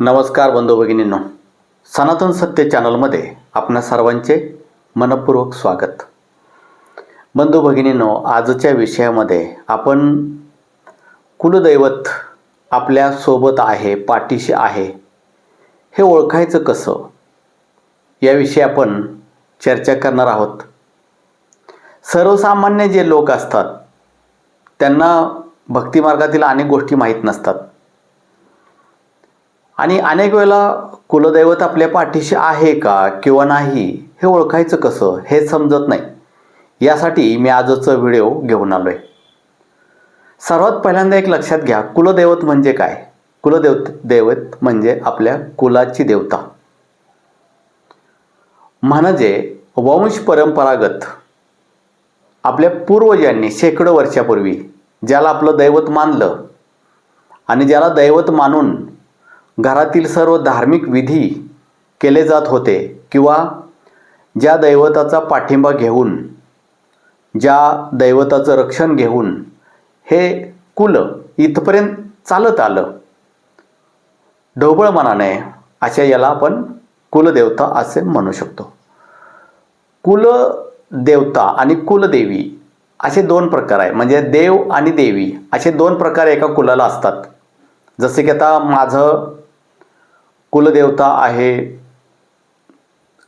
नमस्कार बंधू भगिनींनो. सनातन सत्य चॅनलमध्ये आपणा सर्वांचे मनपूर्वक स्वागत. बंधू भगिनींनो आजच्या विषयामध्ये आपण कुलदैवत आपल्यासोबत आहे पाठीशी आहे हे ओळखायचं कसं? याविषयी आपण चर्चा करणार आहोत. सर्वसामान्य जे लोक असतात त्यांना भक्तिमार्गातील अनेक गोष्टी माहीत नसतात. आणि अनेक वेळेला कुलदैवत आपल्या पाठीशी आहे का किंवा नाही हे ओळखायचं कसं हे समजत नाही. यासाठी मी आजचा व्हिडिओ घेऊन आलो आहे सर्वात पहिल्यांदा एक लक्षात घ्या कुलदैवत म्हणजे काय? कुलदेवत दैवत म्हणजे आपल्या कुलाची देवता. म्हणजे वंश परंपरागत आपल्या पूर्वजांनी शेकडो वर्षापूर्वी ज्याला आपलं दैवत मानलं आणि ज्याला दैवत मानून घरातील सर्व धार्मिक विधी केले जात होते किंवा ज्या दैवताचा पाठिंबा घेऊन ज्या दैवताचं रक्षण घेऊन हे कुल इथपर्यंत चालत आलं. ढोबळ मनाने अशा याला आपण कुलदेवता असे म्हणू शकतो. कुलदेवता आणि कुलदेवी असे दोन प्रकार आहे म्हणजे देव आणि देवी असे दोन प्रकार एका कुलाला असतात. जसे की आता माझं कुलदेवता आहे.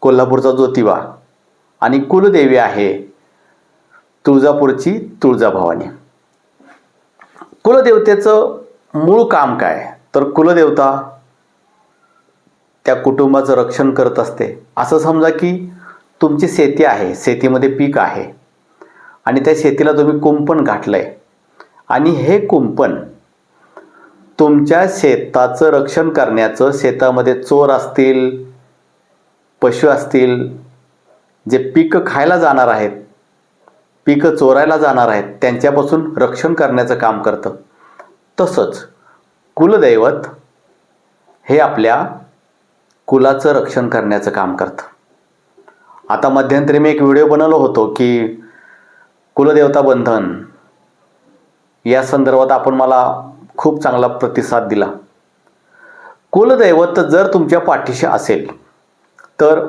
कोल्हापूरचा ज्योतिबा. आणि कुलदेवी आहे तुळजापूरची तुळजाभवानी. कुलदेवतेचं मूळ काम काय? तर कुलदेवता त्या कुटुंबाचं रक्षण करत असते. असं समजा की तुमची शेती आहे. शेतीमध्ये पीक आहे. आणि त्या शेतीला तुम्ही कुंपण घातलं आहे आणि हे कुंपण तुमच्या शेताचं रक्षण करण्याचं शेतामध्ये चोर असतील पशु असतील जे पिकं खायला जाणार आहेत पिकं चोरायला जाणार आहेत त्यांच्यापासून रक्षण करण्याचं काम करतं. तसंच कुलदैवत हे आपल्या कुलाचं रक्षण करण्याचं काम करतं. आता मध्यंतरी मी एक व्हिडिओ बनवलो होतो की कुलदेवता बंधन. या संदर्भात आपण मला खूप चांगला प्रतिसाद दिला. कुलदैवत जर तुमच्या पाठीशी असेल तर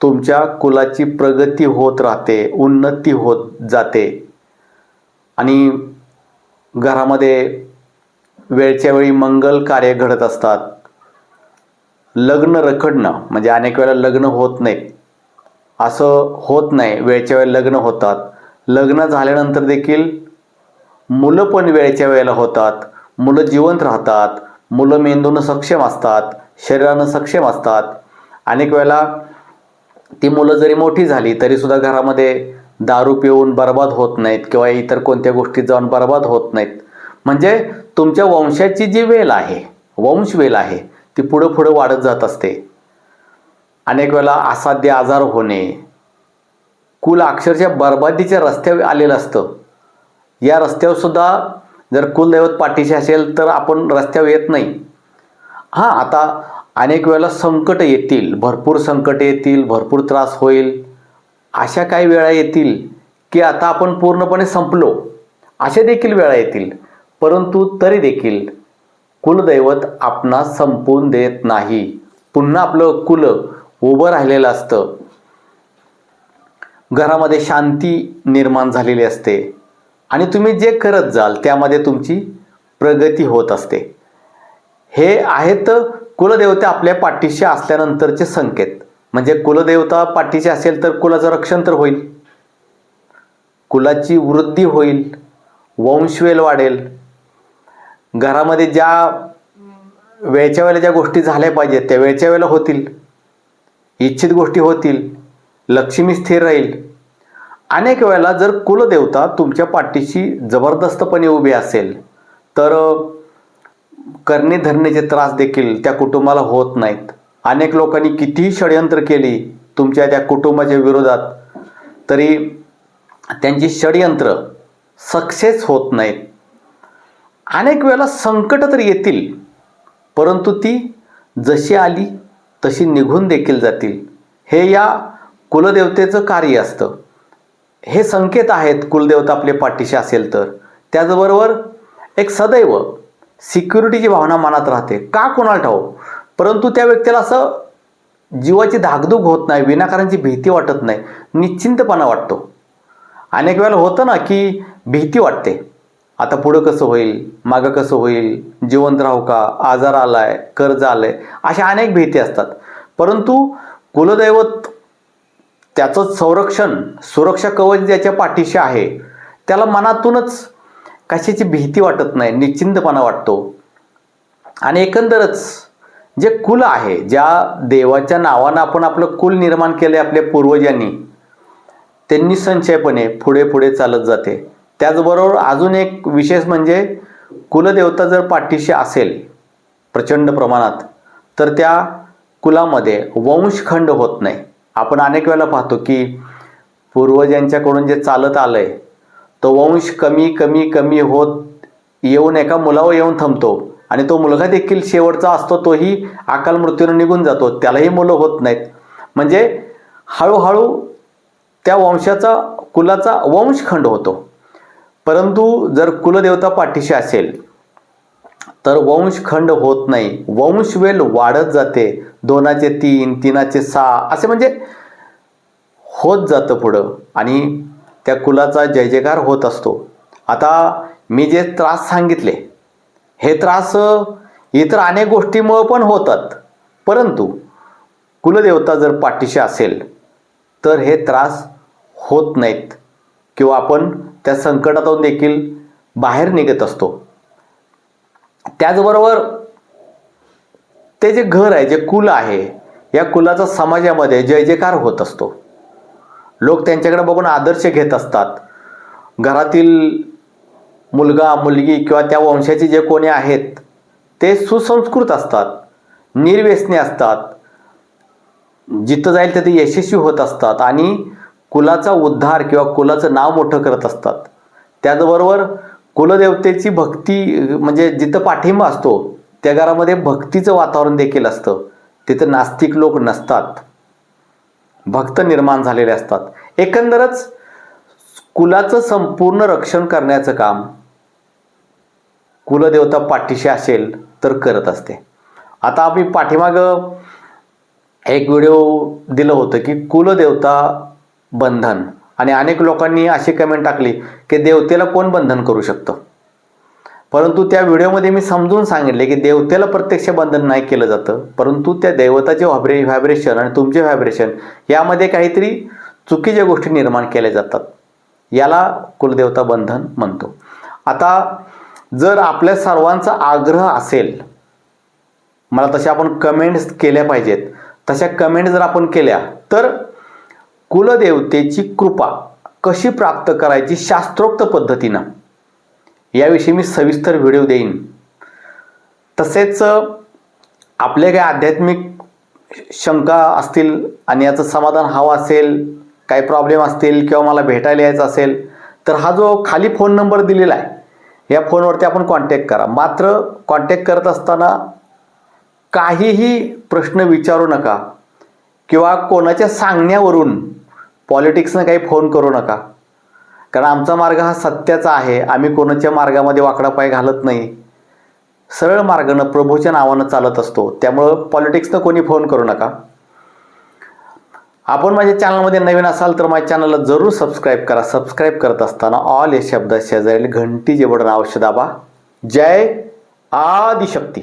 तुमच्या कुलाची प्रगती होत राहते उन्नती होत जाते. आणि घरामध्ये वेळच्या वेळी मंगल कार्य घडत असतात. लग्न रखडणं म्हणजे अनेक वेळेला लग्न होत नाही. असं होत नाही वेळच्या वेळेला लग्न होतात. लग्न झाल्यानंतर देखील मुलं पण वेळच्या वेळेला होतात. मुलं जिवंत राहतात मुलं मेंदूनं सक्षम असतात शरीरानं सक्षम असतात. अनेक वेळेला ती मुलं जरी मोठी झाली तरीसुद्धा घरामध्ये दारू पिऊन बर्बाद होत नाहीत किंवा इतर कोणत्या गोष्टीत जाऊन बर्बाद होत नाहीत. म्हणजे तुमच्या वंशाची जी वेल आहे वंश वेल आहे ती पुढं पुढं वाढत जात असते. अनेक वेळेला असाध्य आजार होणे कुल अक्षरशः बर्बादीच्या रस्त्यावर आलेलं असतं. या रस्त्यावर सुद्धा जर कुलदैवत पाठीशी असेल तर आपण रस्त्यावर येत नाही. हां आता अनेक वेळेला संकट येतील. भरपूर संकट येतील भरपूर त्रास होईल. अशा काही वेळा येतील की आता आपण पूर्णपणे संपलो. अशा देखील वेळा येतील. परंतु तरी देखील कुलदैवत आपणास संपवून देत नाही. पुन्हा आपलं कुल उभं राहिलेलं असतं. घरामध्ये शांती निर्माण झालेली असते. आणि तुम्ही जे करत जाल त्यामध्ये तुमची प्रगती होत असते. हे आहेत कुलदेवता आपल्या पाठीशी असल्यानंतरचे संकेत. म्हणजे कुलदेवता पाठीशी असेल तर कुलाचं रक्षण तर होईल. कुलाची वृद्धी होईल वंशवेल वाढेल. घरामध्ये ज्या वेळच्या वेळेला ज्या गोष्टी झाल्या पाहिजेत त्या वेळच्या वेळेला होतील. इच्छित गोष्टी होतील. लक्ष्मी स्थिर राहील. अनेक वेळेला जर कुलदेवता तुमच्या पाठीशी जबरदस्तपणे उभी असेल तर करणे धरण्याचे त्रास देखील त्या कुटुंबाला होत नाहीत. अनेक लोकांनी कितीही षडयंत्र केली तुमच्या त्या कुटुंबाच्या विरोधात तरी त्यांची षडयंत्र सक्सेस होत नाहीत. अनेक वेळेला संकट तर येतील परंतु ती जशी आली तशी निघून देखील जातील. हे या कुलदेवतेचं कार्य असतं. हे संकेत आहेत कुलदेवता आपले पाठीशी असेल तर. त्याचबरोबर एक सदैव सिक्युरिटीची भावना मनात राहते. का कोणाला ठाऊ परंतु त्या व्यक्तीला असं जीवाची धाकधूक होत नाही विनाकारांची भीती वाटत नाही निश्चिंतपणा वाटतो. अनेक वेळेला होतं ना की भीती वाटते. आता पुढं कसं होईल? मागं कसं होईल? जिवंत राहू का? आजार आला आहे कर्ज आलं आहे अशा अनेक भीती असतात. परंतु कुलदैवत त्याचं संरक्षण सुरक्षा कवच ज्याच्या पाठीशी आहे त्याला मनातूनच कशाची भीती वाटत नाही निश्चिंतपणा वाटतो. आणि एकंदरच जे कुल आहे ज्या देवाच्या नावानं आपण आपलं कुल निर्माण केले आपल्या पूर्वजांनी त्यांनी संशयपणे पुढे पुढे चालत जाते. त्याचबरोबर अजून एक विशेष म्हणजे कुलदेवता जर पाठीशी असेल प्रचंड प्रमाणात तर त्या कुलामध्ये वंशखंड होत नाही. आपण अनेक वेळेला पाहतो की पूर्वजांच्याकडून जे चालत आलंय तो वंश कमी कमी कमी होत येऊन एका मुलावर येऊन थांबतो. आणि तो मुलगा देखील शेवटचा असतो तोही अकाल मृत्यूने निघून जातो. त्यालाही मुलं होत नाहीत. म्हणजे हळूहळू त्या वंशाचा कुलाचा वंशखंड होतो. परंतु जर कुलदेवता पाठीशी असेल तर वंशखंड होत नाही. वंशवेल वाढत जाते. दोनाचे तीन तीनाचे सहा असे म्हणजे होत जातं पुढं. आणि त्या कुलाचा जय जयकार होत असतो. आता मी जे त्रास सांगितले हे त्रास इतर अनेक गोष्टीमुळं पण होतात. परंतु कुलदेवता जर पाठीशी असेल तर हे त्रास होत नाहीत. किंवा आपण त्या संकटातून देखील बाहेर निघत असतो. त्याचबरोबर ते जे घर आहे जे कुल आहे या कुलाचा समाजामध्ये जय जयकार होत असतो. लोक त्यांच्याकडे बघून आदर्श घेत असतात. घरातील मुलगा मुलगी किंवा त्या वंशाचे जे कोणी आहेत ते सुसंस्कृत असतात निर्व्यसनी असतात. जिथं जाईल तिथे यशस्वी होत असतात आणि कुलाचा उद्धार किंवा कुलाचं नाव मोठं करत असतात. त्याचबरोबर कुलदेवतेची भक्ती म्हणजे जिथं पाठिंबा असतो त्या घरामध्ये भक्तीचं वातावरण देखील असतं. तिथं नास्तिक लोक नसतात. भक्त निर्माण झालेले असतात. एकंदरच कुलाचं संपूर्ण रक्षण करण्याचं काम कुलदेवता पाठीशी असेल तर करत असते. आता आम्ही पाठीमागं एक व्हिडिओ दिलं होतं की कुलदेवता बंधन. आणि अनेक लोकांनी अशी कमेंट टाकली की देवतेला कोण बंधन करू शकतं? परंतु त्या व्हिडिओमध्ये मी समजून सांगितले की देवतेला प्रत्यक्ष बंधन नाही केलं जातं. परंतु त्या देवताचे व्हायब्रे व्हायब्रेशन आणि तुमचे व्हायब्रेशन यामध्ये काहीतरी चुकीच्या गोष्टी निर्माण केल्या जातात. याला कुलदेवता बंधन म्हणतो. आता जर आपल्या सर्वांचा आग्रह असेल मला तशा आपण कमेंट्स केल्या पाहिजेत. तशा कमेंट जर आपण केल्या तर कुलदेवतेची कृपा कशी प्राप्त करायची शास्त्रोक्त पद्धतीनं? याविषयी मी सविस्तर व्हिडिओ देईन. तसेच आपले काही आध्यात्मिक शंका असतील आणि याचं समाधान हवं असेल काही प्रॉब्लेम असतील किंवा मला भेटायला यायचं असेल तर हा जो खाली फोन नंबर दिलेला आहे या फोनवरती आपण कॉन्टॅक्ट करा. मात्र कॉन्टॅक्ट करत असताना काहीही प्रश्न विचारू नका किंवा कोणाच्या सांगण्यावरून पॉलिटिक्सनं काही फोन करू नका. कारण आमचा मार्ग हा सत्याचा आहे. आम्ही कोणाच्या मार्गामध्ये वाकडा पाय घालत नाही. सरळ मार्गानं प्रभूच्या नावानं चालत असतो. त्यामुळं पॉलिटिक्सनं कोणी फोन करू नका. आपण माझ्या चॅनलमध्ये नवीन असाल तर माझ्या चॅनलला जरूर सबस्क्राईब करा. सबस्क्राईब करत असताना ऑल या शब्द शेजारील घंटी जे बटन अवश्य दाबा जय आदिशक्ती.